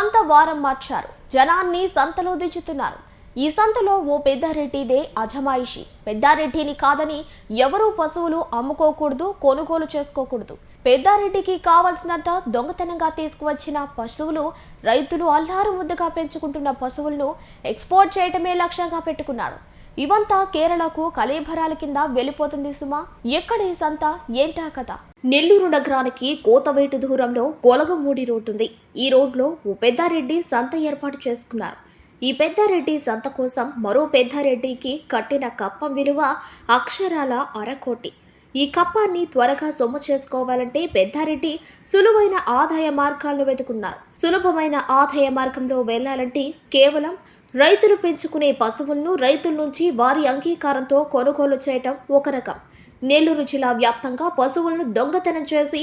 సంత వారం మార్చారు. జనాన్ని సంతలో దించుతున్నారు. ఈ సంతలో ఓ పెద్దారెడ్డిదే అజమాయిషి. పెద్దారెడ్డిని కాదని ఎవరూ పశువులు అమ్ముకోకూడదు కొనుగోలు చేసుకోకూడదు. పెద్దారెడ్డికి కావలసినంత దొంగతనంగా తీసుకువచ్చిన పశువులు రైతులు అల్లారు ముద్దగా పెంచుకుంటున్న పశువులను ఎక్స్పోర్ట్ చేయటమే లక్ష్యంగా పెట్టుకున్నాడు ఇవంతా కేరళకు కలేభరాల కింద వెళ్ళిపోతుంది సుమా. ఎక్కడ ఈ సంత? ఏంటా కథ? నెల్లూరు నగరానికి కోతవేటు దూరంలో గొలగమూడి రోడ్డు ఉంది ఈ రోడ్లో ఓ పెద్దారెడ్డి సంత ఏర్పాటు చేసుకున్నారు. ఈ పెద్దారెడ్డి సంత కోసం మరో పెద్దారెడ్డికి కట్టిన కప్పం విలువ అక్షరాల అరకోటి. ఈ కప్పాన్ని త్వరగా సొమ్ము చేసుకోవాలంటే పెద్దారెడ్డి సులువైన ఆదాయ మార్గాలను వెతుకున్నారు. సులభమైన ఆదాయ మార్గంలో వెళ్ళాలంటే కేవలం రైతులు పెంచుకునే పశువులను రైతుల నుంచి వారి అంగీకారంతో కొనుగోలు చేయటం ఒక రకం. నెల్లూరు జిల్లా వ్యాప్తంగా పశువులను దొంగతనం చేసి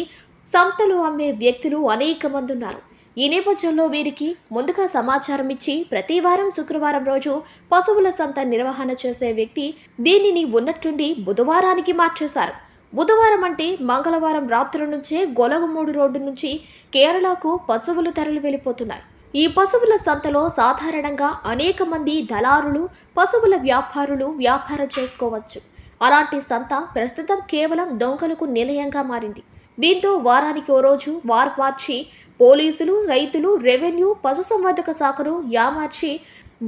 సంతలు అమ్మే వ్యక్తులు అనేక మంది ఉన్నారు. ఈ నేపథ్యంలో వీరికి ముందుగా సమాచారం ఇచ్చి ప్రతి వారం శుక్రవారం రోజు పశువుల సంత నిర్వహణ చేసే వ్యక్తి దీనిని ఉన్నట్టుండి బుధవారానికి మార్చేశారు. బుధవారం అంటే మంగళవారం రాత్రి నుంచే గొలగమూడు రోడ్డు నుంచి కేరళకు పశువులు తరలి వెళ్ళిపోతున్నాయి ఈ పశువుల సంతలో సాధారణంగా అనేక మంది దళారులు పశువుల వ్యాపారులు వ్యాపారం చేసుకోవచ్చు. అలాంటి సంత ప్రస్తుతం కేవలం దొంగలకు నిలయంగా మారింది. దీంతో వారానికి ఓ రోజు వార్ మార్చి పోలీసులు రైతులు రెవెన్యూ పశుసంవర్ధక శాఖను యామార్చి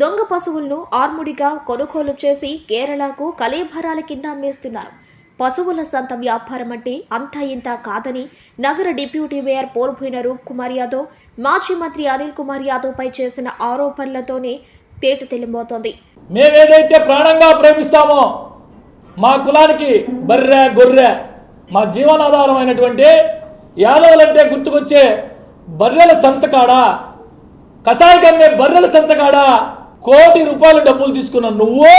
దొంగ పశువులను ఆర్ముడిగా కొనుగోలు చేసి కేరళకు కలేభరాల కింద అమ్మేస్తున్నారు. పశువుల సంత వ్యాపారం అంటే అంతా ఇంత కాదని నగర డిప్యూటీ మేయర్ పోల్పోయిన రూప్ కుమార్ యాదవ్ మాజీ మంత్రి అనిల్ కుమార్ యాదవ్ పై చేసిన ఆరోపణలతోనే తేట తెలియబోతోంది మేమేదైతే ప్రాణంగా ప్రేమిస్తామో మా కులానికి బర్రె గొర్రె మా జీవనాధారమైనటువంటి యాదవులంటే గుర్తుకొచ్చే బర్రెల సంతకాడ కషాయకమ్మే బర్రెల సంతకాడ కోటి రూపాయలు డబ్బులు తీసుకున్న నువ్వు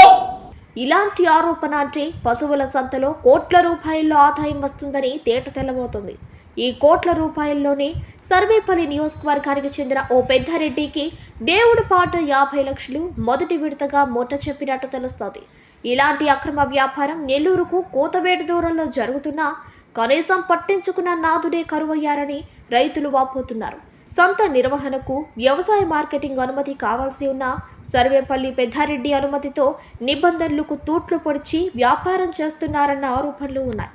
ఇలాంటి ఆరోపణ అంటే పశువుల సంతలో కోట్ల రూపాయల్లో ఆదాయం వస్తుందని తేట తెల్లబోతుంది. ఈ కోట్ల రూపాయల్లోనే సర్వేపల్లి నియోజకవర్గానికి చెందిన ఓ పెద్దారెడ్డికి దేవుడు పాట యాభై లక్షలు మొదటి విడతగా మొట్ట చెప్పినట్టు తెలుస్తోంది. ఇలాంటి అక్రమ వ్యాపారం నెల్లూరుకు కోతవేటు దూరంలో జరుగుతున్నా కనీసం పట్టించుకున్న నాదుడే కరువయ్యారని రైతులు వాపోతున్నారు. సొంత నిర్వహణకు వ్యవసాయ మార్కెటింగ్ అనుమతి కావాల్సి ఉన్న సర్వేపల్లి పెద్దారెడ్డి అనుమతితో నిబంధనలకు తూట్లు పొడిచి వ్యాపారం చేస్తున్నారన్న ఆరోపణలు ఉన్నాయి.